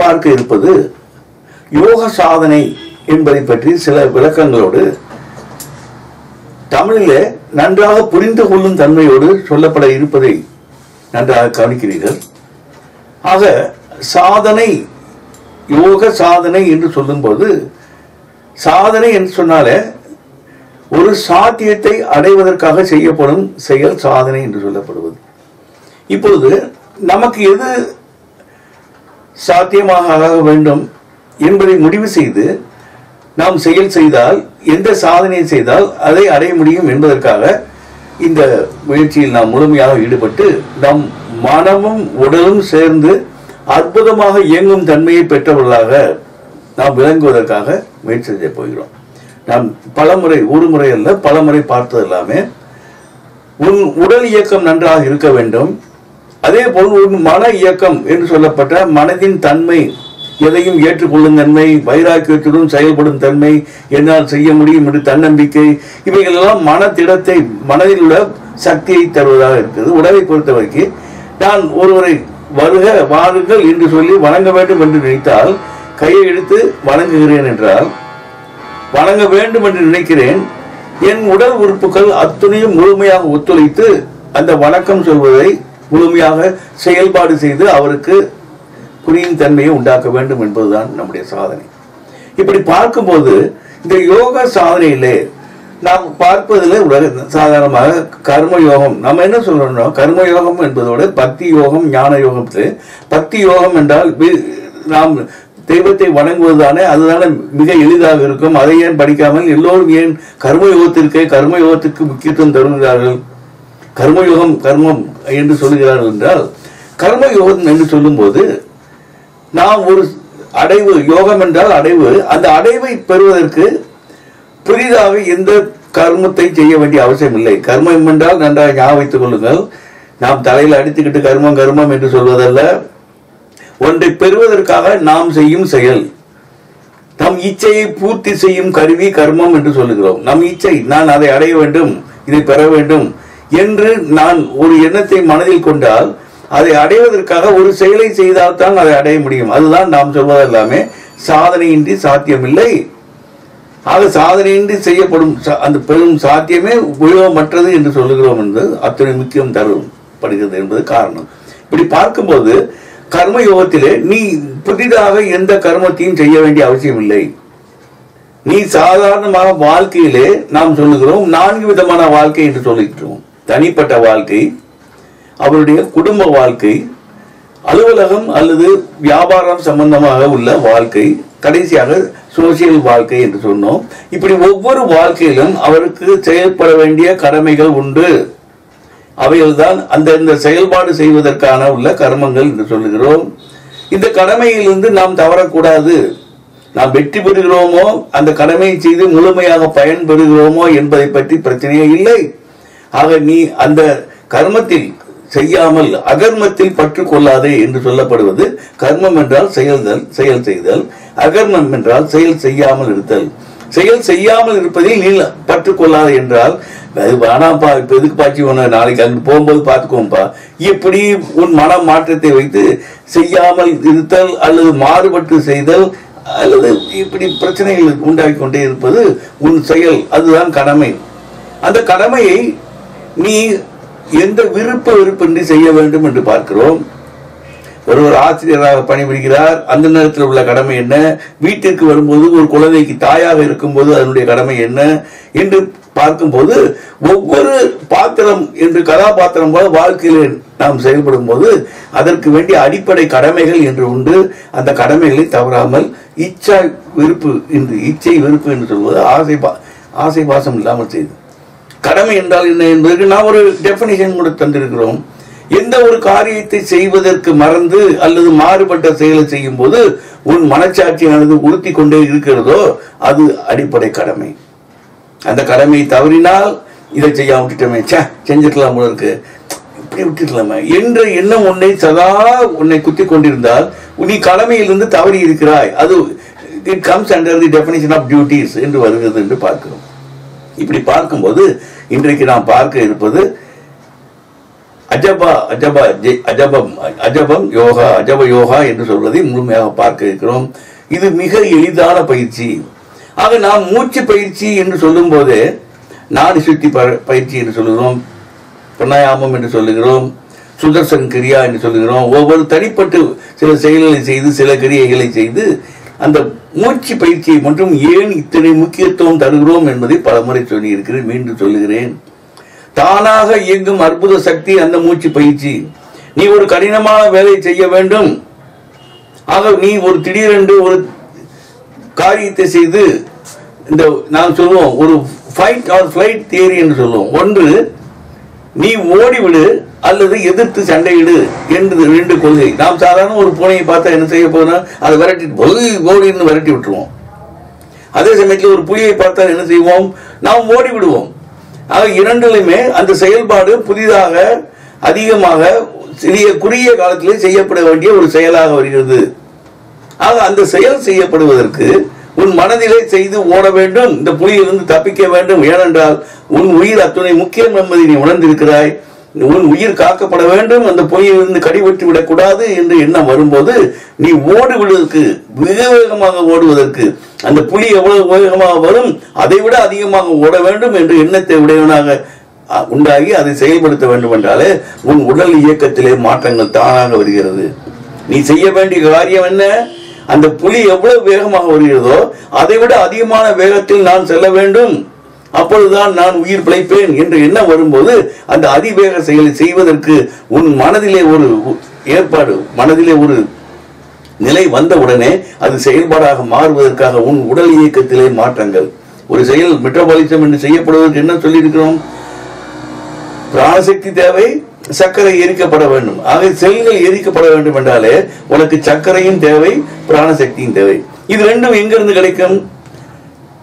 பார்க்க இருப்பது யோக சாதனை என்பதை பற்றி சில விளக்கங்களோடு தமிழிலே நன்றாக புரிந்து கொள்ளும் தன்மையோடு சொல்லப்பட இருப்பதை நன்றாக கவனிக்கிறீர்கள். ஆக சாதனை யோக சாதனை என்று சொல்லும்போது சாதனை என்று சொன்னாலே ஒரு சாத்தியத்தை அடைவதற்காக செய்யப்படும் செயல் சாதனை என்று சொல்லப்படுவது. இப்பொழுது நமக்கு எது சாத்தியமாக ஆக வேண்டும் என்பதை முடிவு செய்து நாம் செயல் செய்தால் எந்த சாதனையை செய்தால் அதை அடைய முடியும் என்பதற்காக இந்த முயற்சியில் நாம் முழுமையாக ஈடுபட்டு நம் மனமும் உடலும் சேர்ந்து அற்புதமாக இயங்கும் தன்மையை பெற்றவர்களாக நாம் விளங்குவதற்காக முயற்சி செய்ய போகிறோம். நாம் பலமுறை ஒரு முறை அல்ல பலமுறை பார்த்தது எல்லாமே உன் உடல் இயக்கம் நன்றாக இருக்க வேண்டும். அதே போல் ஒரு மன இயக்கம் என்று சொல்லப்பட்ட மனதின் தன்மை எதையும் ஏற்றுக்கொள்ளும் தன்மை வைராக்கியத்துடன் செயல்படும் தன்மை என்னால் செய்ய முடியும் என்று தன்னம்பிக்கை இவைகள் எல்லாம் மனத்திடத்தை மனதில் உள்ள சக்தியை தருவதாக இருக்குது. உடலை பொறுத்தவரைக்கு நான் ஒருவரை வருக வாருங்கள் என்று சொல்லி வணங்க வேண்டும் என்று நினைத்தால் கையை எடுத்து வணங்குகிறேன் என்றால் வணங்க வேண்டும் என்று நினைக்கிறேன் என் உடல் உறுப்புகள் அத்துணையும் முழுமையாக ஒத்துழைத்து அந்த வணக்கம் சொல்வதை முழுமையாக செயல்பாடு செய்து அவருக்கு புரியும் தன்மையை உண்டாக்க வேண்டும் என்பதுதான் நம்முடைய சாதனை. இப்படி பார்க்கும்போது இந்த யோக சாதனையிலே நாம் பார்ப்பதில் உலக சாதாரணமாக கர்ம யோகம் நம்ம என்ன சொல்றோம்னா கர்ம யோகம் என்பதோடு பக்தி யோகம் ஞான யோகம் பக்தி யோகம் என்றால் நாம் தெய்வத்தை வணங்குவதுதானே அதுதானே மிக எளிதாக இருக்கும். அதை ஏன் படிக்காமல் எல்லோரும் ஏன் கர்ம யோகத்திற்கே கர்ம யோகத்துக்கு முக்கியத்துவம் தருகிறார்கள்? கர்மயோகம் கர்மம் என்று சொல்லுகிறார்கள் என்றால் கர்ம யோகம் என்று சொல்லும்போது நாம் ஒரு அடைவு யோகம் என்றால் அடைவு அந்த அடைவை பெறுவதற்கு புதிதாக எந்த கர்மத்தை செய்ய வேண்டிய அவசியம் இல்லை. கர்மம் என்றால் நன்றாக ஞாபகம் வைத்துக் கொள்ளுங்கள். நாம் தலையில் அடித்துக்கிட்டு கர்மம் கர்மம் என்று சொல்வதல்ல. ஒன்றை பெறுவதற்காக நாம் செய்யும் செயல். நம் இச்சையை பூர்த்தி செய்யும் கருவி கர்மம் என்று சொல்லுகிறோம். நம் இச்சை நான் அதை அடைய வேண்டும் இதை பெற வேண்டும். என்று நான் ஒரு எண்ணத்தை மனதில் கொண்டால் அதை அடைவதற்காக ஒரு செயலை செய்தால்தான் அதை அடைய முடியும். அதுதான் நாம் சொல்வது எல்லாமே சாதனையின்றி சாத்தியமில்லை. ஆக சாதனையின்றி செய்யப்படும் சா- அந்த பெரும் சாத்தியமே உபயோகமற்றது என்று சொல்லுகிறோம் என்பது அத்தனை முக்கியம் தரப்படுகிறது என்பது காரணம். இப்படி பார்க்கும்போது கர்ம யோகத்திலே நீ புதிதாக எந்த கர்மத்தையும் செய்ய வேண்டிய அவசியம் இல்லை நீ சாதாரணமாக வாழ்க்கையிலே நாம் சொல்லுகிறோம் நான்கு விதமான வாழ்க்கை என்று சொல்லுகிறோம் தனிப்பட்ட வாழ்க்கை அவருடைய குடும்ப வாழ்க்கை அலுவலகம் அல்லது வியாபாரம் சம்பந்தமாக உள்ள வாழ்க்கை கடைசியாக சோசியல் வாழ்க்கை என்று சொன்னோம். இப்படி ஒவ்வொரு வாழ்க்கையிலும் அவருக்கு செயல்பட வேண்டிய கடமைகள் உண்டு. அவைகள்தான் அந்த இந்த செயல்பாடு செய்வதற்கான உள்ள கர்மங்கள் என்று சொல்லுகிறோம். இந்த கடமையிலிருந்து நாம் தவறக்கூடாது. நாம் வெற்றி பெறுகிறோமோ அந்த கடமையை செய்து முழுமையாக பயன்பெறுகிறோமோ என்பதை பற்றி பிரச்சனையே இல்லை. ஆக நீ அந்த கர்மத்தில் செய்யாமல் அகர்மத்தில் பற்று கொள்ளாதே என்று சொல்லப்படுவது கர்மம் என்றால் செயல்தல் செயல் செய்தல். அகர்மம் என்றால் செயல் செய்யாமல் இருத்தல். செயல் செய்யாமல் இருப்பதில் நீ பற்று கொள்ளாது என்றால் அது வேணாம்ப்பா இப்ப எதுக்கு பாய்ச்சி உன நாளைக்கு அங்கே போகும்போது பார்த்துக்கோம்பா இப்படி உன் மன மாற்றத்தை வைத்து செய்யாமல் இருத்தல் அல்லது மாறுபட்டு செய்தல் அல்லது இப்படி பிரச்சனைகள் உண்டாக்கி கொண்டே இருப்பது உன் செயல். அதுதான் கடமை. அந்த கடமையை நீ எந்த விருப்ப விருப்பின்றி செய்ய வேண்டும் என்று பார்க்கிறோம். ஒருவர் ஆசிரியராக பணிபுரிகிறார். அந்த நேரத்தில் உள்ள கடமை என்ன? வீட்டிற்கு வரும்போது ஒரு குழந்தைக்கு தாயாக இருக்கும்போது அதனுடைய கடமை என்ன? என்று பார்க்கும்போது ஒவ்வொரு பாத்திரம் என்று கதாபாத்திரம் போல வாழ்க்கையில் நாம் செயல்படும் போது அதற்கு வேண்டிய அடிப்படை கடமைகள் என்று உண்டு. அந்த கடமைகளை தவறாமல் இச்சா விருப்பு என்று இச்சை விருப்பு என்று சொல்வது ஆசை பா- ஆசை பாசம் இல்லாமல் செய்து கடமை என்றால் என்ன என்பதற்கு நான் ஒரு டெபினிஷன் கூட தந்திருக்கிறோம். எந்த ஒரு காரியத்தை செய்வதற்கு மறந்து அல்லது மாறுபட்ட செயலை செய்யும் போது உன் மனச்சாட்சியானது உறுத்தி கொண்டே இருக்கிறதோ அது அடிப்படை கடமை. அந்த கடமையை தவறினால் இதை செய்யாம விட்டுட்டோமே. ச்சே செஞ்சிருக்கலாம் போல இருக்கு. இப்படி விட்டுருக்கலாமே என்ற எண்ணம் உன்னை சதா உன்னை குத்தி கொண்டிருந்தால் நீ கடமையிலிருந்து தவறி இருக்கிறாய். அது it comes under the definition of duties என்று வருகிறது என்று பார்க்கிறோம். இப்படி பார்க்கும்போது இன்றைக்கு நாம் பார்க்க இருப்பது அஜபா அஜபா ஜெ- அஜபம் அஜபம் யோகா அஜப யோகா என்று சொல்வதை முழுமையாக பார்க்க இருக்கிறோம். இது மிக எளிதான பயிற்சி. ஆக நாம் மூச்சு பயிற்சி என்று சொல்லும் போது நாடி சுத்தி ப- பயிற்சி என்று சொல்லுகிறோம். பிரணாயாமம் என்று சொல்லுகிறோம். சுதர்சன் கிரியா என்று சொல்லுகிறோம். ஒவ்வொரு தனிப்பட்டு சில செயல்களை செய்து சில கிரியைகளை செய்து அந்த மூச்சு பயிற்சியை மட்டும் ஏன் இத்தனை முக்கியத்துவம் தருகிறோம் என்பதை பலமுறை சொல்லியிருக்கிறேன் மீண்டும் சொல்லுகிறேன். தானாக இயங்கும் அற்புத சக்தி அந்த மூச்சு பயிற்சி. நீ ஒரு கடினமான வேலை செய்ய வேண்டும். ஆக நீ ஒரு திடீரென்று ஒரு காரியத்தை செய்து இந்த நான் சொல்லுவோம் ஒரு ஃபைட் ஆர் ஃபிளைட் தியரி என்று சொல்லுவோம். ஒன்று நீ ஓடிவிடு அல்லது எதிர்த்து சண்டையிடு என்று ரெண்டு கொள்கை. நாம் சாதாரண ஒரு பூனையை பார்த்தா என்ன செய்ய போறோம் அதை விரட்டி ஓடி ஓடின்னு விரட்டி விட்டுருவோம். அதே சமயத்தில் ஒரு புலியை பார்த்தால் என்ன செய்வோம்? நாம் ஓடி விடுவோம். ஆக இரண்டிலுமே அந்த செயல்பாடு புதிதாக அதிகமாக சிறிய குறுகிய காலத்திலே செய்யப்பட வேண்டிய ஒரு செயலாக வருகிறது. ஆக அந்த செயல் செய்யப்படுவதற்கு உன் மனதிலே செய்து ஓட வேண்டும். இந்த புலியிலிருந்து தப்பிக்க வேண்டும். ஏனென்றால் உன் உயிர் அத்துணை முக்கியம் என்பதை நீ உணர்ந்திருக்கிறாய். உன் உயிர் காக்கப்பட வேண்டும் அந்த புலியிலிருந்து கடிபட்டு விடக்கூடாது என்று எண்ணம் வரும்போது நீ ஓடுவதற்கு மிக வேகமாக ஓடுவதற்கு அந்த புலி எவ்வளவு வேகமாக வரும் அதை விட அதிகமாக ஓட வேண்டும் என்று எண்ணத்தை உடையவனாக உண்டாகி அதை செயல்படுத்த வேண்டும் என்றாலே உன் உடல் இயக்கத்திலே மாற்றங்கள் தானாக வருகிறது. நீ செய்ய வேண்டிய காரியம் என்ன? அந்த புலி எவ்வளவு வேகமாக வருகிறதோ அதை விட அதிகமான வேகத்தில் நான் செல்ல வேண்டும். அப்பொழுதுதான் நான் உயிர் பிழைப்பேன் என்று எண்ணம் வரும்போது அந்த அதிவேக செயலை செய்வதற்கு உன் மனதிலே ஒரு ஏற்பாடு மனதிலே ஒரு நிலை வந்தவுடனே அது செயல்பாடாக மாறுவதற்காக உன் உடல் இயக்கத்திலே மாற்றங்கள். ஒரு செயல் மெட்ரோபாலிசம் என்று செய்யப்படுவதற்கு என்ன சொல்லியிருக்கிறோம்? பிராணசக்தி தேவை சர்க்கரை எரிக்கப்பட வேண்டும். ஆக செல்கள் எரிக்கப்பட வேண்டும் என்றாலே உனக்கு சர்க்கரையும் தேவை பிராணசக்தியும் தேவை. இது ரெண்டும் எங்கிருந்து கிடைக்கும்?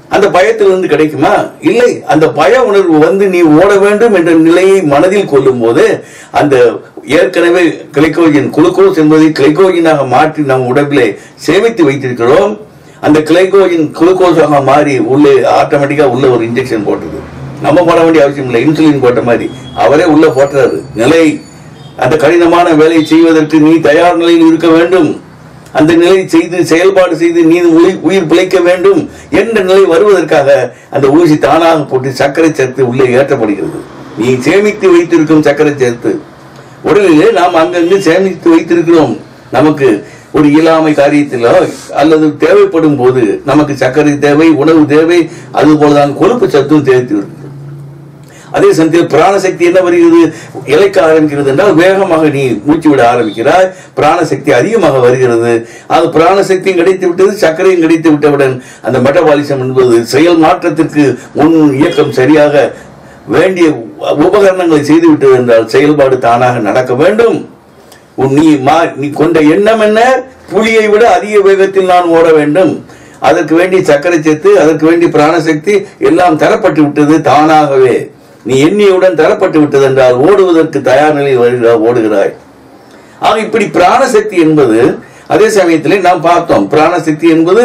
அந்த பயத்திலிருந்து கிடைக்குமா? இல்லை. அந்த பய உணர்வு வந்து நீ ஓட வேண்டும் என்ற நிலையை மனதில் கொள்ளும் போது அந்த ஏற்கனவே கிளைக்கோஜன் குளுக்கோஸ் என்பதை கிளைக்கோஜனாக மாற்றி நம் உடம்பிலே சேமித்து வைத்திருக்கிறோம். அந்த கிளைக்கோஜன் குளுக்கோஸாக மாறி உள்ளே ஆட்டோமேட்டிக்கா உள்ள ஒரு இன்ஜெக்ஷன் போட்டது. நம்ம போட வேண்டிய அவசியம் இல்லை. இன்சுலின் போட்ட மாதிரி. அவரே உள்ள போட்டுறாரு. நிலை. அந்த கடினமான வேலையை செய்வதற்கு நீ தயார் நிலையில் இருக்க வேண்டும். அந்த நிலை செய்து செயல்பாடு செய்து நீ உயிர் உயிர் பிழைக்க வேண்டும் என்ற நிலை வருவதற்காக அந்த ஊசி தானாக போட்டு சர்க்கரை சேர்த்து உள்ளே ஏற்றப்படுகிறது. நீ சேமித்து வைத்திருக்கும் சர்க்கரை சேர்த்து. உடலிலே நாம் அங்கங்கு சேமித்து வைத்திருக்கிறோம். நமக்கு ஒரு இயலாமை காரியத்திலோ அல்லது தேவைப்படும் போது நமக்கு சர்க்கரை தேவை உணவு தேவை அதுபோலதான் கொழுப்பு சத்தும் தேவைத்து அதே சமயத்தில் பிராணசக்தி என்ன வருகிறது? இழைக்க ஆரம்பிக்கிறது என்றால் வேகமாக நீ மூச்சு விட ஆரம்பிக்கிறாய் பிராணசக்தி அதிகமாக வருகிறது. அது பிராணசக்தியும் கிடைத்து விட்டது சர்க்கரையும் கிடைத்து விட்டவுடன் அந்த மெட்டபாலிசம் என்பது செயல் மாற்றத்திற்கு முன் இயக்கம் சரியாக வேண்டிய உபகரணங்களை செய்துவிட்டது என்றால் செயல்பாடு தானாக நடக்க வேண்டும். உன் நீ மா நீ கொண்ட எண்ணம் என்ன? புலியை விட அதிக வேகத்தில் நான் ஓட வேண்டும். அதற்கு வேண்டி சர்க்கரை சேர்த்து அதற்கு வேண்டி பிராணசக்தி எல்லாம் தரப்பட்டு விட்டது தானாகவே. நீ எண்ணியுடன் தரப்பட்டு விட்டது என்றால் ஓடுவதற்கு தயார் நிலையில் வருகிறாய் ஓடுகிறாய். ஆக இப்படி பிராணசக்தி என்பது அதே சமயத்திலே நாம் பார்த்தோம் பிராணசக்தி என்பது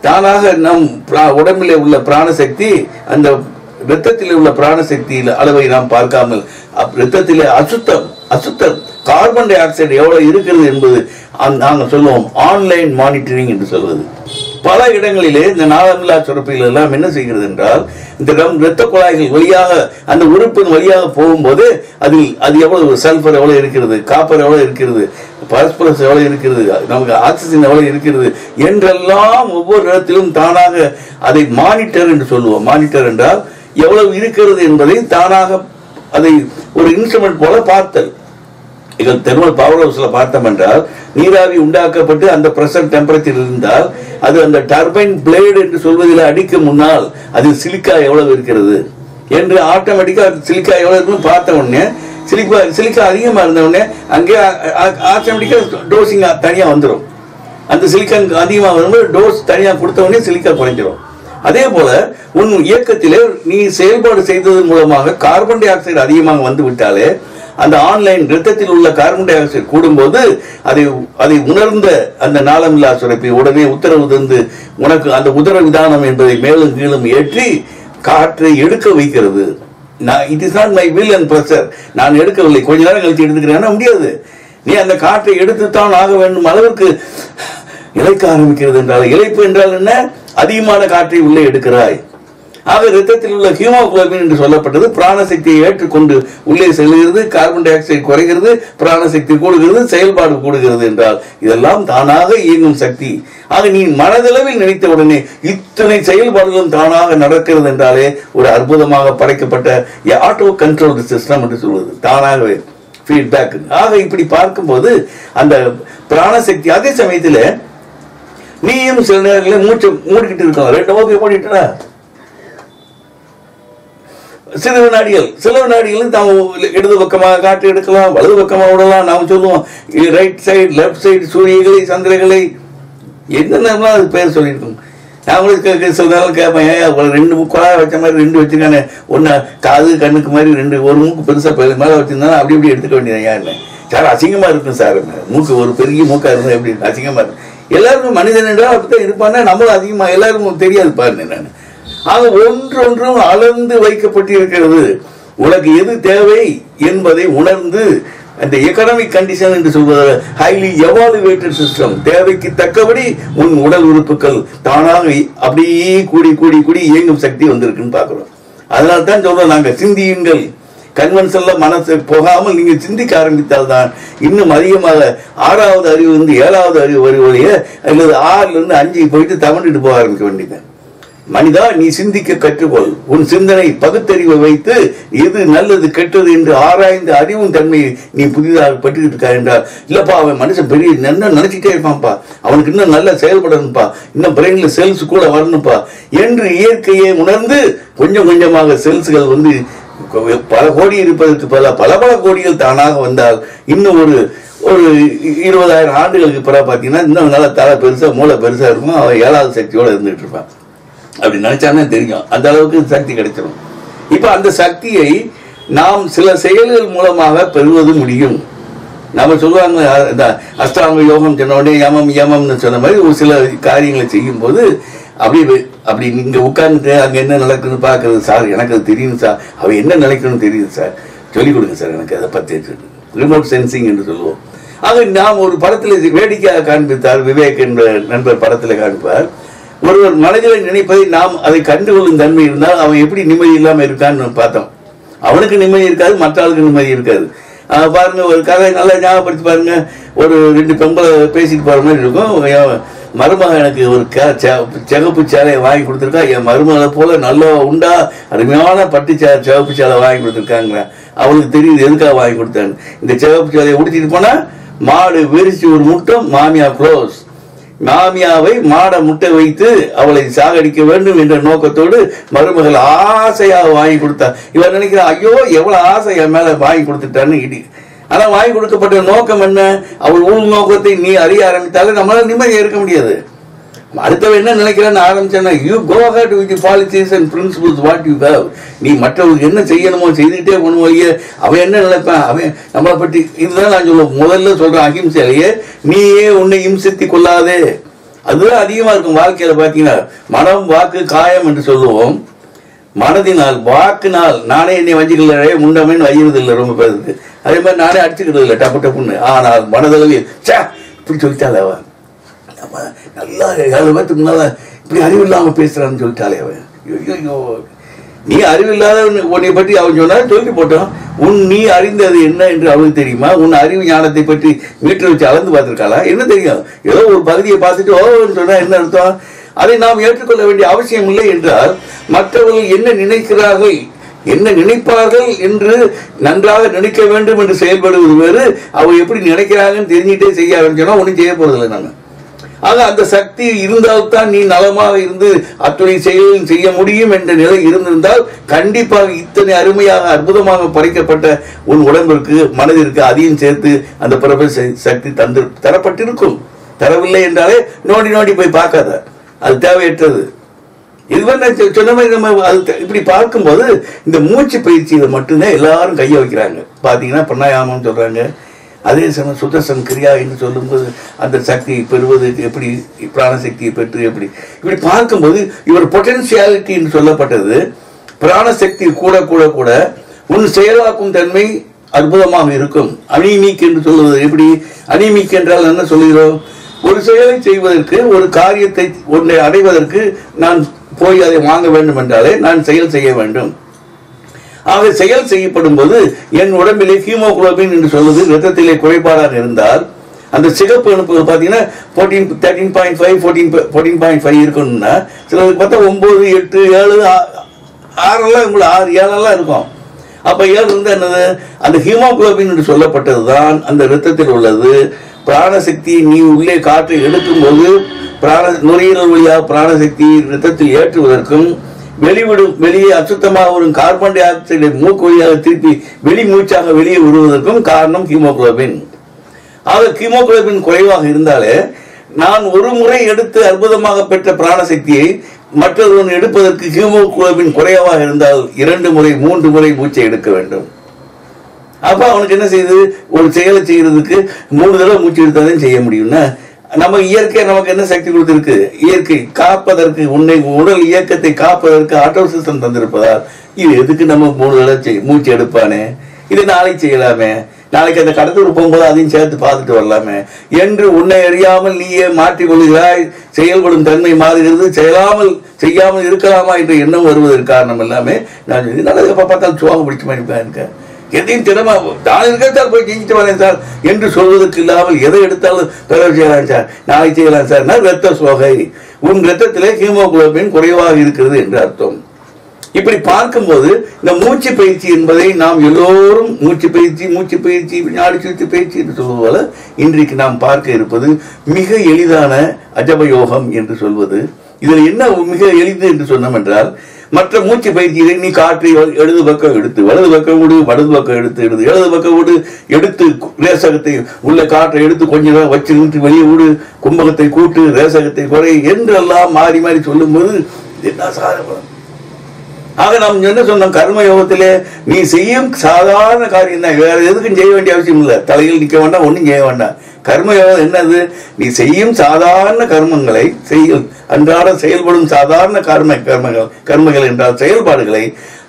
தானாக நம் பிரா- உடம்பிலே உள்ள பிராணசக்தி அந்த ரத்தத்தில் உள்ள பிராணசக்தியில் அளவை நாம் பார்க்காமல் ரத்தத்தில் இரத்தத்திலே அசுத்தம் அசுத்தம் கார்பன் டை ஆக்சைடு எவ்வளவு இருக்கிறது என்பது நாங்கள் சொல்லுவோம் ஆன்லைன் மானிட்டரிங் என்று சொல்வது. பல இடங்களிலே இந்த நாளமில்லா சுரப்பிகள் எல்லாம் என்ன செய்கிறது என்றால் இந்த ரம் இரத்த குழாய்கள் வழியாக அந்த உறுப்பின் வழியாக போகும்போது அதில் அது எவ்வளவு சல்ஃபர் எவ்வளவு இருக்கிறது காப்பர் எவ்வளவு இருக்கிறது பரஸ்பரஸ் எவ்வளவு இருக்கிறது நமக்கு ஆக்சிஜன் எவ்வளவு இருக்கிறது என்றெல்லாம் ஒவ்வொரு இடத்திலும் தானாக அதை மானிட்டர் என்று சொல்லுவோம். மானிட்டர் என்றால் எவ்வளவு இருக்கிறது என்பதை தானாக அதை ஒரு இன்ஸ்ட்ருமெண்ட் போல பார்த்தல். இது தெர்மல் பவர் ஹவுஸ்ல பார்த்தோம் என்றால் நீராவி உண்டாக்கப்பட்டு அந்த ப்ரெஷர் டெம்பரேச்சர் இருந்தால் அது அந்த டர்பைன் பிளேடு என்று சொல்வதில் அடிக்க முன்னால் அது சிலிக்கா எவ்வளவு இருக்கிறது? என்று ஆட்டோமேட்டிக்கா சிலிக்கா எவ்வளவு இருக்குன்னு பார்த்த உடனே சிலிக்கா சிலிக்கா அதிகமா இருந்த உடனே அங்கே ஆட்டோமேட்டிக்கா டோசிங் தனியா வந்துடும் அந்த சிலிக்கா அதிகமாக வரும்போது டோஸ் தனியா கொடுத்த உடனே சிலிக்கா குறைஞ்சிரும். அதே போல உன் இயக்கத்திலே நீ செயல்பாடு செய்ததன் மூலமாக கார்பன் டை ஆக்சைடு அதிகமாக வந்து விட்டாலே அந்த ஆன்லைன் இரத்தத்தில் உள்ள கார்பன் டை ஆக்சைடு கூடும்போது அதை அதை உணர்ந்த அந்த நாளமில்லா சுரப்பி உடனே உத்தரவு தந்து உனக்கு அந்த உதர விதானம் என்பதை மேலும் கீழும் ஏற்றி காற்றை எடுக்க வைக்கிறது. நான் it is not my will and pressure நான் எடுக்கவில்லை. கொஞ்ச நேரம் கழித்து எடுத்துக்கிறேன்னா முடியாது. நீ அந்த காற்றை எடுத்துத்தான் ஆக வேண்டும் அளவுக்கு இழைக்க ஆரம்பிக்கிறது என்றால் இழைப்பு என்றால் என்ன? அதிகமான காற்றை உள்ளே எடுக்கிறாய். ஆக ரத்தத்தில் உள்ள ஹீமோகுளோபின் என்று சொல்லப்பட்டது பிராணசக்தியை ஏற்றுக்கொண்டு உள்ளே செல்கிறது கார்பன் டை ஆக்சைடு குறைகிறது பிராணசக்தி கூடுகிறது செயல்பாடு கூடுகிறது என்றால் இதெல்லாம் தானாக இயங்கும் சக்தி. ஆக நீ மனதளவில் நினைத்த உடனே இத்தனை செயல்பாடுகளும் தானாக நடக்கிறது என்றாலே ஒரு அற்புதமாக படைக்கப்பட்ட ஆட்டோ கண்ட்ரோல் சிஸ்டம் என்று சொல்வது. தானாகவே ஃபீட்பேக் ஆக இப்படி பார்க்கும்போது அந்த பிராணசக்தி அதே சமயத்தில் நீயும் சில நேரங்களில் மூச்சு மூடிக்கிட்டு இருக்கோம் ரெண்டு ஓகே மூடிட்டுடா சில வினாடிகள் சில வினாடிகளும் தாம் இடது பக்கமாக காற்று எடுக்கலாம் வலது பக்கமாக விடலாம். நாம் சொல்லுவோம் ரைட் சைடு லெஃப்ட் சைடு சூரியகளை சந்திரகளை. என்னென்னலாம் அது பேர் சொல்லியிருக்கோம். நாங்களும் சில நேரம் கேட்பேன் ஏன் ரெண்டு குழாய் வச்ச மாதிரி ரெண்டு வச்சுருக்கானே. ஒன்று காது கண்ணுக்கு மாதிரி ரெண்டு ஒரு மூக்கு பெருசாக பெரு மேலே வச்சிருந்தாலும் அப்படி இப்படி எடுத்துக்க வேண்டியது ஏன் சார் அசிங்கமாக இருக்கும் சார் மூக்கு ஒரு பெரிய மூக்கா இருந்தால் எப்படி அசிங்கமாக அசிங்கமா இருக்கும். எல்லாருக்கும் மனிதன் என்றால் அப்படித்தான் இருப்பான்னா நம்மளும் அதிகமாக எல்லாருக்கும் தெரியாது பாருங்க நான் ஆக ஒன்றொன்றும் அளந்து வைக்கப்பட்டிருக்கிறது. உனக்கு எது தேவை என்பதை உணர்ந்து அந்த எக்கனாமிக் கண்டிஷன் என்று சொல்வது ஹைலி எவாலுவேட்டட் சிஸ்டம் தேவைக்கு தக்கபடி உன் உடல் உறுப்புகள் தானாக அப்படியே கூடி கூடி கூடி இயங்கும் சக்தி வந்திருக்குன்னு பார்க்குறோம். அதனால தான் சொல்கிறோம் நாங்கள் சிந்தியுங்கள். கன்வென்ஷன்ல மனசு போகாமல் நீங்கள் சிந்திக்க ஆரம்பித்தால் தான் இன்னும் அதிகமாக ஆறாவது அறிவு இருந்து ஏழாவது அறிவு வருவதையே அல்லது ஆறுல இருந்து அஞ்சு போயிட்டு தவண்டுட்டு போக ஆரம்பிக்க வேண்டியது மனிதா நீ சிந்திக்க கற்றுக்கொள். உன் சிந்தனை பகுத்தறிவை வைத்து எது நல்லது கெட்டது என்று ஆராய்ந்து அறிவும் தன்மையை நீ புதிதாக பெற்றுக்கிட்டு இருக்கா என்றால் இல்லப்பா அவன் மனுஷன் பெரிய என்ன நினைச்சிட்டே இருப்பான்ப்பா. அவனுக்கு இன்னும் நல்லா செயல்படணும்ப்பா. இன்னும் பிரெயின்ல செல்ஸ் கூட வரணும்ப்பா. என்று இயற்கையை உணர்ந்து கொஞ்சம் கொஞ்சமாக செல்ஸ்கள் வந்து பல கோடி இருப்பதற்கு பல பல பல கோடிகள் தானாக வந்தால் இன்னும் ஒரு ஒரு இருபதாயிரம் ஆண்டுகளுக்கு பிறகு பார்த்தீங்கன்னா இன்னும் நல்லா தலை பெருசா மூளை பெருசா இருக்கும். அவன் ஏழாவது சக்தியோட இருந்துட்டு இருப்பான். அப்படி நினைச்சானே தெரியும். அந்த அளவுக்கு சக்தி கிடைச்சிடும் இப்போ அந்த சக்தியை நாம் சில செயல்கள் மூலமாக பெறுவது முடியும். நம்ம சொல்லுவாங்க இந்த அஷ்டாங்க யோகம் சொன்ன உடனே யமம் யமம்னு சொன்ன மாதிரி ஒரு சில காரியங்களை செய்யும் போது அப்படி அப்படி நீங்கள் உட்கார்ந்து அங்க என்ன நடக்குதுன்னு பார்க்குறது சார் எனக்கு அது தெரியும் சார். அவ என்ன நினைக்கணும்னு தெரியுது சார். சொல்லிக் கொடுங்க சார் எனக்கு அதை பற்றி ரிமோட் சென்சிங் என்று சொல்லுவோம். அது நாம் ஒரு படத்தில் வேடிக்கையாக காண்பித்தார் விவேக் என்ற நண்பர் படத்தில் காண்பார். ஒருவர் மனதில் நினைப்பதை நாம் அதை கண்டுகொள்ளும் தன்மை இருந்தால் அவன் எப்படி நிம்மதி இல்லாமல் இருக்கான்னு பார்த்தோம். அவனுக்கு நிம்மதி இருக்காது மற்ற ஆளுக்கு நிம்மதி இருக்காது. பாருங்க ஒரு கதை நல்லா ஞாபகப்படுத்தி பாருங்க. ஒரு ரெண்டு பெண்களை பேசிட்டு போற மாதிரி இருக்கும். என் மருமக எனக்கு ஒரு க சிகப்பு சேலையை வாங்கி கொடுத்துருக்கா. என் மருமகளை போல நல்ல உண்டா அருமையான பட்டு சே சிகப்பு சேலை வாங்கி கொடுத்துருக்காங்க அவளுக்கு தெரியுது எதுக்காக வாங்கி கொடுத்தாங்க இந்த சிகப்பு சேலையை உடுத்திட்டு போனா மாடு விரிச்சு ஒரு முட்டம் மாமியா க்ளோஸ். மாமியாவை மாட முட்டை வைத்து அவளை சாகடிக்க வேண்டும் என்ற நோக்கத்தோடு மருமகள் ஆசையாக வாங்கி கொடுத்தா. இவர் நினைக்கிறா ஐயோ எவ்வளவு ஆசை என் மேல வாங்கி கொடுத்துட்டான்னு இடி. ஆனா வாங்கி கொடுக்கப்பட்ட நோக்கம் என்ன? அவள் உள் நோக்கத்தை நீ அறிய ஆரம்பித்தாலே நம்மளால நிம்மதியா இருக்க முடியாது. அடுத்தவன் என்ன நினைக்கிறான்னு ஆரம்பிச்சானா you go ahead with the policies and principles what you have நீ மற்றவங்களுக்கு என்ன செய்யணுமோ செய்துகிட்டே பண்ணுவோம் வைய. அவன் என்ன நினைப்பான்? அவன் நம்மளை பற்றி இதுதான் நான் சொல்லுவேன் முதல்ல சொல்கிறேன் அகிம்சையிலேயே நீயே உன்னை இம்சித்து கொள்ளாதே. அதுதான் அதிகமா இருக்கும் வாழ்க்கையில பார்த்தீங்கன்னா மனம் வாக்கு காயம் என்று சொல்லுவோம். மனதினால் வாக்குனால் நானே என்னை வஞ்சிக்கலையே முண்டமேன்னு வைகிறது இல்லை ரொம்ப பேருக்கு. அதே மாதிரி நானே அடிச்சுக்கிறது இல்லை டப்பு டப்புன்னு. ஆனால் மனதளவில் சே இப்படி சொல்லிட்டாலே அவன். நம்ம நல்லா ஏழு பேர்த்துக்கு முன்னால் இப்படி அறிவு இல்லாமல் பேசுறான்னு சொல்லிட்டாலே அவன். ஐயோ நீ அறிவில்லாத உன்னை பற்றி அவன் சொன்னா சொல்லி போட்டான். உன் நீ அறிந்தது என்ன என்று அவனுக்கு தெரியுமா? உன் அறிவு ஞானத்தை பற்றி மீட்டர் வச்சு அளந்து பார்த்திருக்காளா? என்ன தெரியும்? ஏதோ ஒரு பகுதியை பார்த்துட்டு ஓன்னு சொன்னா என்ன அர்த்தம்? அதை நாம் ஏற்றுக்கொள்ள வேண்டிய அவசியம் இல்லை என்றால் மற்றவர்கள் என்ன நினைக்கிறார்கள் என்ன நினைப்பார்கள் என்று நன்றாக நினைக்க வேண்டும் என்று செயல்படுவது வேறு. அவள் எப்படி நினைக்கிறாங்கன்னு தெரிஞ்சுட்டே செய்ய ஆரம்பிச்சோன்னா ஒன்றும் செய்ய போறதில்லை நாங்க ஆக அந்த சக்தி இருந்தால்தான் நீ நலமாக இருந்து அத்துணை செயலும் செய்ய முடியும் என்ற நிலை இருந்திருந்தால் கண்டிப்பாக இத்தனை அருமையாக அற்புதமாக படைக்கப்பட்ட உன் உடம்பிற்கு மனதிற்கு அதையும் சேர்த்து அந்த பிறப்பு சக்தி தந்து தரப்பட்டிருக்கும். தரவில்லை என்றாலே நோண்டி நோண்டி போய் பார்க்காத. அது தேவையற்றது. இதுவரை சொன்ன மாதிரி நம்ம அது இப்படி பார்க்கும்போது இந்த மூச்சு பயிற்சியில மட்டும்தான் எல்லாரும் கையை வைக்கிறாங்க. பாத்தீங்கன்னா பிரணாயாமம் சொல்றாங்க. அதே சமயம் சுதர்சன் கிரியா என்று சொல்லும்போது அந்த சக்தியை பெறுவது எப்படி? பிராணசக்தியை பெற்று எப்படி? இப்படி பார்க்கும்போது இவர் பொட்டென்சியாலிட்டி என்று சொல்லப்பட்டது. பிராணசக்தி கூட கூட கூட உன் செயலாக்கும் தன்மை அற்புதமாக இருக்கும். அனிமிக் என்று சொல்வது எப்படி? அனிமிக் என்றால் என்ன சொல்கிறோம் ஒரு செயலை செய்வதற்கு ஒரு காரியத்தை ஒன்றை அடைவதற்கு நான் போய் அதை வாங்க வேண்டும் என்றாலே நான் செயல் செய்ய வேண்டும். ஆக செயல் செய்யப்படும் போது என் உடம்பிலே ஹீமோகுளோபின் என்று சொல்வது ரத்தத்திலே குறைபாடாக இருந்தால் அந்த சிகப்பு அணுப்பு பார்த்தீங்கன்னா fourteen thirteen point five fourteen fourteen point five இருக்கணும்னா சிலருக்கு பார்த்தா ஒம்பது எட்டு ஏழு ஆ- ஆறெல்லாம் உங்களுக்கு ஆறு ஏழெல்லாம் இருக்கும். அப்போ ஏழு வந்து என்னது? அந்த ஹீமோகுளோபின் என்று சொல்லப்பட்டது தான் அந்த இரத்தத்தில் உள்ளது. பிராணசக்தி நீ உள்ளே காற்றை எடுக்கும்போது பிராண நுரையீரல் வழியாக பிராணசக்தி இரத்தத்தில் ஏற்றுவதற்கும் வெளிவிடும் வெளியே அசுத்தமாக வரும் கார்பன் டை ஆக்சைடை மூக்கு வழியாக திருப்பி வெளி மூச்சாக வெளியே விடுவதற்கும் காரணம் ஹீமோகுளோபின். ஆக ஹீமோகுளோபின் குறைவாக இருந்தாலே நான் ஒரு முறை எடுத்து அற்புதமாக பெற்ற பிராணசக்தியை மற்றொருவன் எடுப்பதற்கு ஹீமோகுளோபின் குறைவாக இருந்தால் இரண்டு முறை மூன்று முறை மூச்சை எடுக்க வேண்டும். அப்போ அவனுக்கு என்ன செய்யுது ஒரு செயலை செய்யறதுக்கு மூணு தடவை மூச்சு எடுத்தாதான் செய்ய முடியும்னா நம்ம இயற்கை நமக்கு என்ன சக்தி கொடுத்திருக்கு? இயற்கை காப்பதற்கு உன்னை உடல் இயக்கத்தை காப்பதற்கு ஆட்டோ சிஸ்டம் தந்திருப்பதால் இது எதுக்கு நம்ம மூணு தடவை செய்- மூச்சு எடுப்பானே? இது நாளைக்கு செய்யலாமே. நாளைக்கு அந்த கடத்தூர் போகும்போது அதையும் சேர்த்து பார்த்துட்டு வரலாமே. என்று உன்னை அறியாமல் நீயே மாற்றிக்கொள்கிறாய். செயல்படும் தன்மை மாறுகிறது. செய்யலாமல் செய்யாமல் இருக்கலாமா என்ற எண்ணம் வருவதற்கு காரணம் எல்லாமே நான் இதனால எப்போ பார்த்தாலும் சோகம் பிடிச்ச மாதிரி இருக்கேன் எதையும் திறமா நான் இருக்கேன் சார் போய் ஜெயிச்சுட்டு வரேன் சார் என்று சொல்வதற்கு இல்லாமல் எதை எடுத்தாலும் பிறகு செய்யலாம் சார் நாளை செய்யலாம் சார். நான் ரத்த சோகை. உன் ரத்தத்திலே ஹீமோகுளோபின் குறைவாக இருக்கிறது என்று அர்த்தம். இப்படி பார்க்கும்போது இந்த மூச்சு பயிற்சி என்பதை நாம் எல்லோரும் மூச்சு பயிற்சி மூச்சு பயிற்சி வினாடி சுற்றி பயிற்சி என்று சொல்வது போல இன்றைக்கு நாம் பார்க்க இருப்பது மிக எளிதான அஜப யோகம் என்று சொல்வது. இதில் என்ன மிக எளிது என்று சொன்னோம் என்றால் மற்ற மூச்சு பயிற்சியிலே நீ காற்றை இடது பக்கம் எடுத்து வலது பக்கம் விடு வலது பக்கம் எடுத்து எடுத்து இடது பக்கம் விடு எடுத்து ரேசகத்தை உள்ள காற்றை எடுத்து கொஞ்ச நேரம் வச்சு நின்று வெளியே விடு கும்பகத்தை கூட்டு ரேசகத்தை குறை என்றெல்லாம் மாறி மாறி சொல்லும்போது என்ன சாதனை ஆக நாம் என்ன சொன்னோம்? கர்ம யோகத்திலே நீ செய்யும் சாதாரண காரியம் தான். வேற எதுக்கும் செய்ய வேண்டிய அவசியம் இல்லை. தலையில் நிற்க வேண்டாம் ஒன்றும் செய்ய வேண்டாம். கர்ம யோகம் என்னது? நீ செய்யும் சாதாரண கர்மங்களை செய்யும். அன்றாட செயல்படும் சாதாரண கர்ம கர்மங்கள் கர்மங்கள் என்றால் செயல்பாடுகளை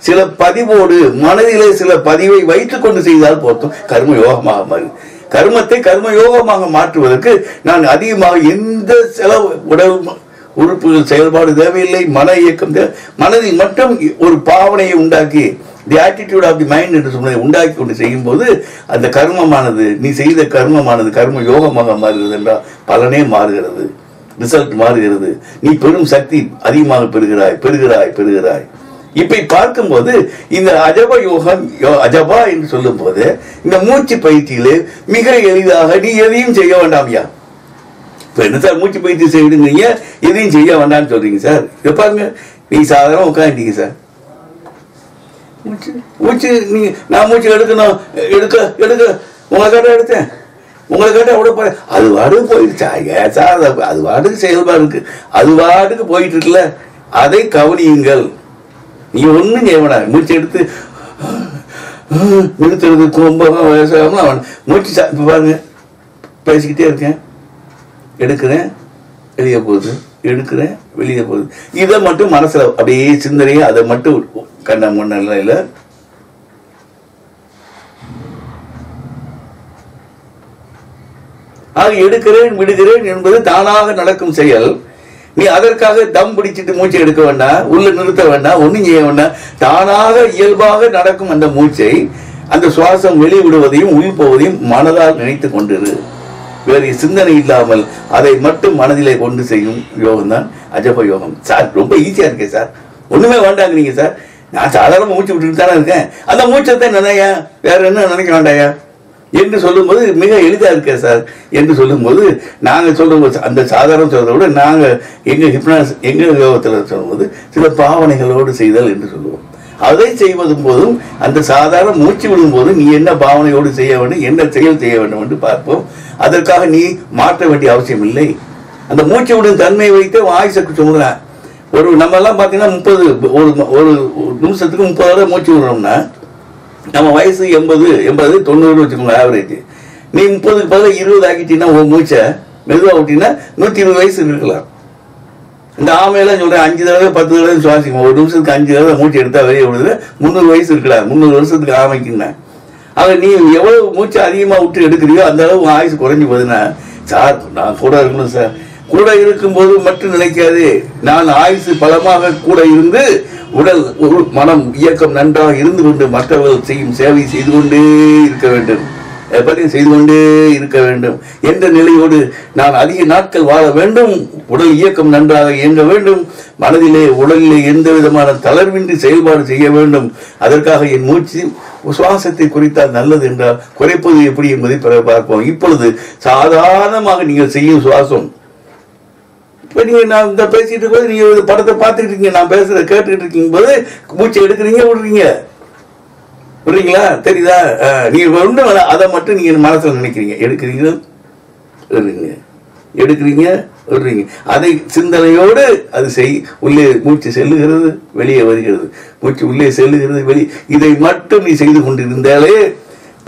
சில பதிவோடு மனதிலே சில பதிவை வைத்துக்கொண்டு செய்தால் போதும். கர்ம யோகமாக மாறும் கர்மத்தை கர்ம யோகமாக மாற்றுவதற்கு நான் அதிகமாக எந்த செலவு உடல் உறுப்புகள் செயல்பாடு தேவையில்லை மன இயக்கம் தேவை மனதில் மட்டும் ஒரு பாவனையை உண்டாக்கி the attitude of the mind என்று சொன்னதை உண்டாக்கி கொண்டு செய்யும் போது அந்த கர்மமானது நீ செய்த கர்மமானது கர்ம யோகமாக மாறுகிறது என்றால் பலனே மாறுகிறது ரிசல்ட் மாறுகிறது. நீ பெரும் சக்தி அதிகமாக பெறுகிறாய் பெறுகிறாய் பெறுகிறாய். இப்படி பார்க்கும்போது இந்த அஜப யோகம் யோ- அஜபா என்று சொல்லும் போது இந்த மூச்சு பயிற்சியிலே மிக எளிதாக நீ எதையும் செய்ய வேண்டாம்யா இப்போ என்ன சார் மூச்சு பயிற்சி செய்யுங்க எதையும் செய்ய வேண்டாம்னு சொல்றீங்க சார். இதை பாருங்க. நீ சாதாரண உட்காந்துட்டீங்க சார். மூச்சு. மூச்சு நீ நான் மூச்சு எடுக்கணும். எடுக்க எடுக்க. உங்களை கேட்ட எடுத்தேன். உங்களை கேட்ட விட போய் அது வாட்டுக்கு போயிடுச்சா? ஏன் சார்? அது வாட்டுக்கு செயல்பாடு இருக்கு. அது வாட்டுக்கு போயிட்டு இருக்குல்ல அதை கவனியுங்கள். நீ ஒன்றும் செய்ய வேணாம். மூச்சு எடுத்து நிறுத்துறது கும்பகம் வயசாகலாம் மூச்சு இப்ப பாருங்க. பேசிக்கிட்டே இருக்கேன். எடுக்கிறேன் வெளியே போகுது. எடுக்கிறேன் வெளியே போகுது. இதை மட்டும் மனசுல அப்படியே சிந்தனையை அதை மட்டும் கண்ண முன்னிலையில ஆக எடுக்கிறேன் விடுகிறேன் என்பது தானாக நடக்கும் செயல். நீ அதற்காக தம் பிடிச்சிட்டு மூச்சை எடுக்க வேண்டாம் உள்ள நிறுத்த வேண்டாம் ஒண்ணும் செய்ய வேண்டாம் தானாக இயல்பாக நடக்கும் அந்த மூச்சை அந்த சுவாசம் வெளிவிடுவதையும் உயிர் போவதையும் மனதால் நினைத்து கொண்டிரு. வேறு சிந்தனை இல்லாமல் அதை மட்டும் மனதிலே கொண்டு செய்யும் யோகம் தான் அஜப யோகம். சார் ரொம்ப ஈஸியாக இருக்கே சார். ஒண்ணுமே வேண்டாங்கிறீங்க சார். நான் சாதாரண மூச்சு விட்டுட்டு தானே இருக்கேன். அந்த மூச்சத்தை நினையா? வேற என்ன நினைக்க வேண்டாயா? என்று சொல்லும்போது மிக எளிதாக இருக்கே சார். என்று சொல்லும்போது நாங்கள் சொல்லும்போது அந்த சாதாரண சொல்கிறத விட நாங்கள் எங்கள் ஹிப்னாஸ் எங்கள் யோகத்தில் சொல்லும்போது சில பாவனைகளோடு செய்தல் என்று சொல்லுவோம். அதை செய்வதும் போதும் அந்த சாதாரண மூச்சு விடும் போதும் நீ என்ன பாவனையோடு செய்ய வேண்டும் என்ன செயல் செய்ய வேண்டும் என்று பார்ப்போம். அதற்காக நீ மாற்ற வேண்டிய அவசியம் இல்லை. அந்த மூச்சு விடும் தன்மையை வைத்து ஆயுசக்கு சொல்கிறான் ஒரு நம்ம எல்லாம் பார்த்தீங்கன்னா முப்பது ஒரு ஒரு நிமிஷத்துக்கு முப்பது தடவை மூச்சு விடுறோம்னா நம்ம வயசு எண்பது எண்பது தொண்ணூறு வச்சுக்கோங்க ஆவரேஜ் நீ முப்பதுக்கு பதிலாக இருபது ஆக்கிட்டீங்கன்னா உன் மூச்சை மெதுவாக விட்டீங்கன்னா நூற்றி இருபது வயசு இருக்கலாம். இந்த ஆமையெல்லாம் சொல்றேன் அஞ்சு தடவை பத்து தடவை சுவாசிக்கும். ஒரு நிமிஷத்துக்கு அஞ்சு தடவை மூச்சு எடுத்தா வெளியே விடுது முந்நூறு வயசு இருக்குடா முந்நூறு வருஷத்துக்கு ஆமைக்குங்க ஆக நீ எவ்வளவு மூச்சு அதிகமா விட்டு எடுக்கிறியோ அந்த அளவு உன் ஆயுசு குறைஞ்சி போகுதுன்னா சார் நான் கூட இருக்கணும் சார். கூட இருக்கும்போது மட்டும் நினைக்காது நான் ஆயுசு பலமாக கூட இருந்து உடல் மனம் இயக்கம் நன்றாக இருந்து கொண்டு மற்றவர்கள் செய்யும் சேவை செய்து கொண்டே இருக்க வேண்டும். எப்படியும் செய்து கொண்டே இருக்க வேண்டும் என்ற நிலையோடு நான் அதிக நாட்கள் வாழ வேண்டும். உடல் இயக்கம் நன்றாக இயங்க வேண்டும். மனதிலே உடலிலே எந்த விதமான தளர்வின்றி செயல்பாடு செய்ய வேண்டும். அதற்காக என் மூச்சு சுவாசத்தை குறித்தால் நல்லது என்றால் குறைப்பது எப்படி என்பதை பிறகு பார்ப்போம். இப்பொழுது சாதாரணமாக நீங்கள் செய்யும் சுவாசம். இப்போ நீங்கள் நான் இந்த பேசிட்டு இருக்கும்போது நீங்கள் ஒரு படத்தை பார்த்துட்டு இருக்கீங்க நான் பேசுகிறத கேட்டுக்கிட்டு இருக்கீங்க போது மூச்சை எடுக்கிறீங்க விடுறீங்க. புரியுங்களா தெரியுதா? அஹ், நீங்க ஒண்ணு அதை மட்டும் நீங்க மனசுல நினைக்கிறீங்க. எடுக்கிறீங்க விடுறீங்க எடுக்கிறீங்க? விடுறீங்க அதை சிந்தனையோடு அது செய் உள்ளே மூச்சு செல்லுகிறது வெளியே வருகிறது. மூச்சு உள்ளே செல்லுகிறது வெளி இதை மட்டும் நீ செய்து கொண்டிருந்தாலே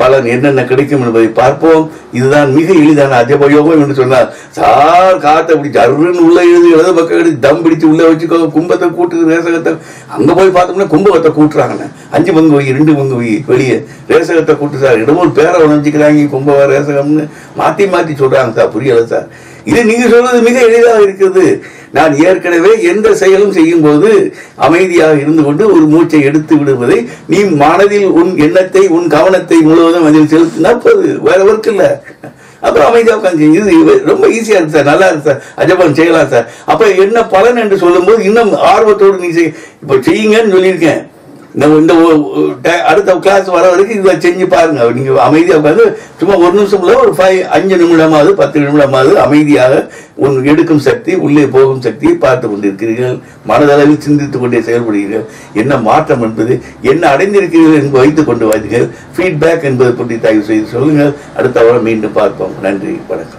பலன் என்னென்ன கிடைக்கும் என்பதை பார்ப்போம். இதுதான் மிக எளிதான அஜபயோகம் என்று சொன்னார் சார் காத்தை அப்படி ஜருன்னு உள்ள எழுதி எழுத பக்கம் எடுத்து தம் பிடிச்சு உள்ள வச்சுக்கோ கும்பத்தை கூட்டு ரேசகத்தை. அங்க போய் பார்த்தோம்னா கும்பகத்தை கூட்டுறாங்கண்ணே. அஞ்சு பங்கு வை ரெண்டு பங்கு வை வெளியே. ரேசகத்தை கூட்டு சார். இடமோ பேரை உணர்ச்சிக்கிறாங்க கும்பவ ரேசகம்னு. மாத்தி மாத்தி சொல்றாங்க சார் புரியல சார். இது நீங்க சொல்றது மிக எளிதாக இருக்கிறது. நான் ஏற்கனவே எந்த செயலும் செய்யும் போது அமைதியாக இருந்து கொண்டு ஒரு மூச்சை எடுத்து விடுவதை நீ மனதில் உன் எண்ணத்தை உன் கவனத்தை முழுவதும் அதில் செலுத்தினா போது வேற ஒர்க் இல்லை. அப்புறம் அமைதியா உட்காந்து இது ரொம்ப ஈஸியா இருக்கு சார். நல்லா இருக்கு சார். அஜபம் செய்யலாம் சார். அப்ப என்ன பலன் என்று சொல்லும்போது இன்னும் ஆர்வத்தோடு நீ செய் இப்ப செய்யுங்கன்னு சொல்லியிருக்கேன். இந்த இந்த ட- அடுத்த கிளாஸ் வர வரைக்கும் இதை செஞ்சு பாருங்க. நீங்க அமைதியாக உட்காந்து சும்மா ஒரு நிமிஷம்ல ஒரு ஃபைவ் அஞ்சு நிமிடமாவது பத்து நிமிடமாவது அமைதியாக உன் எடுக்கும் சக்தி உள்ளே போகும் சக்தியை பார்த்து கொண்டிருக்கிறீர்கள். மனதளவில் சிந்தித்து கொண்டே செயல்படுகிறீர்கள். என்ன மாற்றம் என்பது என்ன அடைந்திருக்கிறீர்கள் என்று வைத்துக் கொண்டு வாருங்கள். ஃபீட்பேக் என்பது பற்றி தயவு செய்து சொல்லுங்கள். அடுத்த வாரம் மீண்டும் பார்ப்போம். நன்றி வணக்கம்.